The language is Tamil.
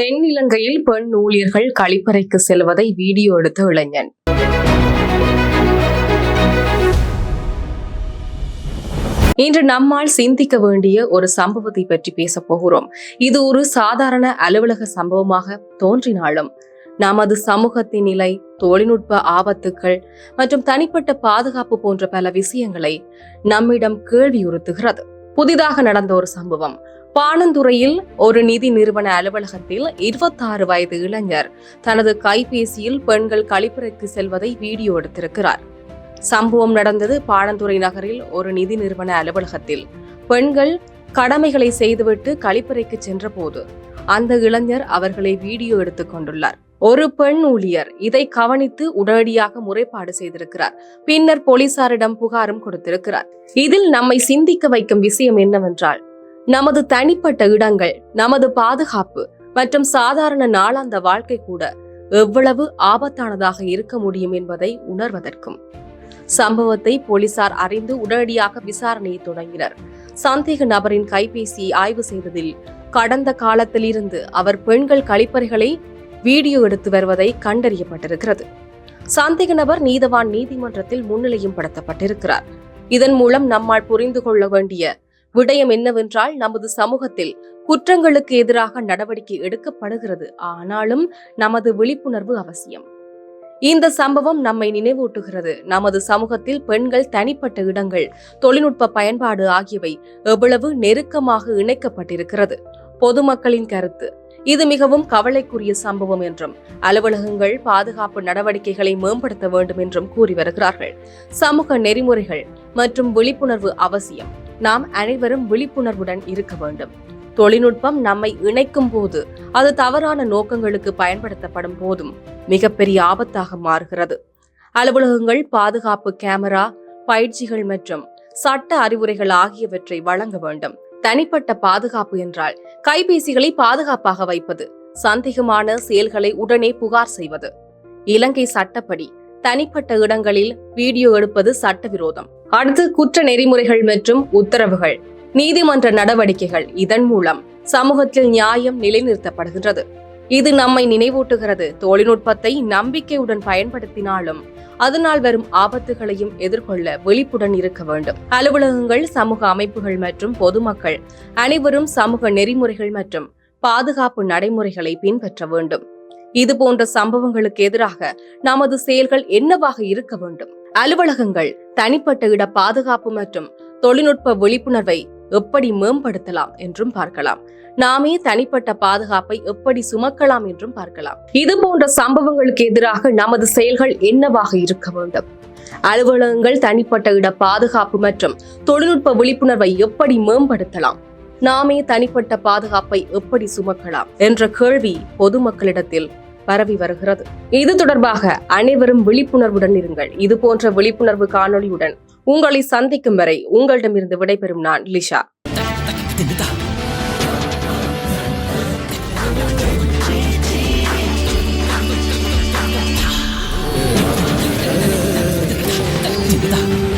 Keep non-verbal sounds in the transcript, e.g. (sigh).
தென்னிலங்கையில் பெண் ஊழியர்கள் கழிப்பறைக்கு செல்வதை வீடியோ எடுத்த இளைஞன். இன்று நம்மால் சிந்திக்க வேண்டிய ஒரு சம்பவத்தை பற்றி பேசப் போகிறோம். இது ஒரு சாதாரண அலுவலக சம்பவமாக தோன்றினாலும் நமது சமூகத்தின் நிலை தொழில்நுட்ப ஆபத்துக்கள் மற்றும் தனிப்பட்ட பாதுகாப்பு போன்ற பல விஷயங்களை நம்மிடம் கேள்வியுறுத்துகிறது. புதிதாக நடந்த ஒரு சம்பவம் பாணந்துறையில் ஒரு நிதி நிறுவன அலுவலகத்தில் இருபத்தாறு வயது இளைஞர் தனது கைபேசியில் பெண்கள் கழிப்பறைக்கு செல்வதை வீடியோ எடுத்திருக்கிறார். சம்பவம் நடந்தது பாணந்துறை நகரில் ஒரு நிதி நிறுவன அலுவலகத்தில். பெண்கள் கடமைகளை செய்துவிட்டு கழிப்பறைக்கு சென்றபோது அந்த இளைஞர் அவர்களை வீடியோ எடுத்துக் கொண்டுள்ளார். ஒரு பெண் ஊழியர் இதை கவனித்து உடனடியாக முறைப்பாடு செய்திருக்கிறார். பின்னர் போலீசாரிடம் புகாரும் கொடுத்திருக்கிறார். இதில் நம்மை சிந்திக்க வைக்கும் விஷயம் என்னவென்றால் நமது தனிப்பட்ட இடங்கள் நமது பாதுகாப்பு மற்றும் சாதாரண நாளாந்த வாழ்க்கை கூட எவ்வளவு ஆபத்தானதாக இருக்க முடியும் என்பதை உணர்வதற்கும். சம்பவத்தை போலீசார் அறிந்து உடனடியாக விசாரணையை தொடங்கினர். சந்தேக நபரின் கைபேசியை ஆய்வு செய்ததில் கடந்த காலத்திலிருந்து அவர் பெண்கள் கழிப்பறைகளை வீடியோ எடுத்து வருவதை கண்டறியப்பட்டிருக்கிறது. சந்தேக நபர் நீதவான் நீதிமன்றத்தில் முன்னிலையும் படுத்தப்பட்டிருக்கிறார். இதன் மூலம் நம்மால் புரிந்து கொள்ள வேண்டிய விடயம் என்னவென்றால் நமது சமூகத்தில் குற்றங்களுக்கு எதிராக நடவடிக்கை எடுக்கப்படுகிறது. ஆனாலும் நமது விழிப்புணர்வு அவசியம். இந்த சம்பவம் நம்மை நினைவூட்டுகிறது. நமது சமூகத்தில் பெண்கள் தனிப்பட்ட இடங்கள் தொழில்நுட்ப பயன்பாடு ஆகியவை எவ்வளவு நெருக்கமாக இணைக்கப்பட்டிருக்கிறது. பொதுமக்களின் கருத்து இது மிகவும் கவலைக்குரிய சம்பவம் என்றும் அலுவலகங்கள் பாதுகாப்பு நடவடிக்கைகளை மேம்படுத்த வேண்டும் என்றும் கூறி வருகிறார்கள். சமூக நெறிமுறைகள் மற்றும் விழிப்புணர்வு அவசியம். நாம் அனைவரும் விழிப்புணர்வுடன் இருக்க வேண்டும். தொழில்நுட்பம் நம்மை இணைக்கும் போது அது தவறான நோக்கங்களுக்கு பயன்படுத்தப்படும் போதும் மிகப்பெரிய ஆபத்தாக மாறுகிறது. அலுவலகங்கள் பாதுகாப்பு கேமரா பயிற்சிகள் மற்றும் சட்ட அறிவுரைகள் ஆகியவற்றை வழங்க வேண்டும். தனிப்பட்ட பாதுகாப்பு என்றால் கைபேசிகளை பாதுகாப்பாக வைப்பது சந்தேகமான செயல்களை உடனே புகார் செய்வது. இலங்கை சட்டப்படி தனிப்பட்ட இடங்களில் வீடியோ எடுப்பது சட்டவிரோதம். அடுத்து குற்ற நெறிமுறைகள் மற்றும் உத்தரவுகள். நீதிமன்ற நடவடிக்கைகள் இதன் மூலம் சமூகத்தில் நியாயம் நிலைநிறுத்தப்படுகின்றது. இது நம்மை நினைவூட்டுகிறது. தொழில்நுட்பத்தை நம்பிக்கையுடன் பயன்படுத்தினாலும் அதனால் வரும் ஆபத்துகளையும் எதிர்கொள்ள விழிப்புடன் இருக்க வேண்டும். அலுவலகங்கள் சமூக அமைப்புகள் மற்றும் பொதுமக்கள் அனைவரும் சமூக நெறிமுறைகள் மற்றும் பாதுகாப்பு நடைமுறைகளை பின்பற்ற வேண்டும். இது போன்ற சம்பவங்களுக்கு எதிராக நமது செயல்கள் என்னவாக இருக்க வேண்டும்? அலுவலகங்கள் தனிப்பட்ட இட பாதுகாப்பு மற்றும் தொழில்நுட்ப விழிப்புணர்வை எப்படி மேம்படுத்தலாம் என்றும் பார்க்கலாம். நாமே தனிப்பட்ட பாதுகாப்பை எப்படி சுமக்கலாம் என்றும் பார்க்கலாம். இது போன்ற சம்பவங்களுக்கு எதிராக நமது செயல்கள் என்னவாக இருக்க வேண்டும்? அலுவலகங்கள் தனிப்பட்ட இட பாதுகாப்பு மற்றும் தொழில்நுட்ப விழிப்புணர்வை எப்படி மேம்படுத்தலாம்? நாமே தனிப்பட்ட பாதுகாப்பை எப்படி சுமக்கலாம் என்ற கேள்வி பொதுமக்களிடத்தில் பரவி வருகிறது இது தொடர்பாக அனைவரும் விழிப்புணர்வுடன் இருங்கள் இது போன்ற விழிப்புணர்வு காணொளியுடன் உங்களை சந்திக்கும் வரை உங்களிடமிருந்து விடைபெறும் நான் லிஷா Yeah. (laughs)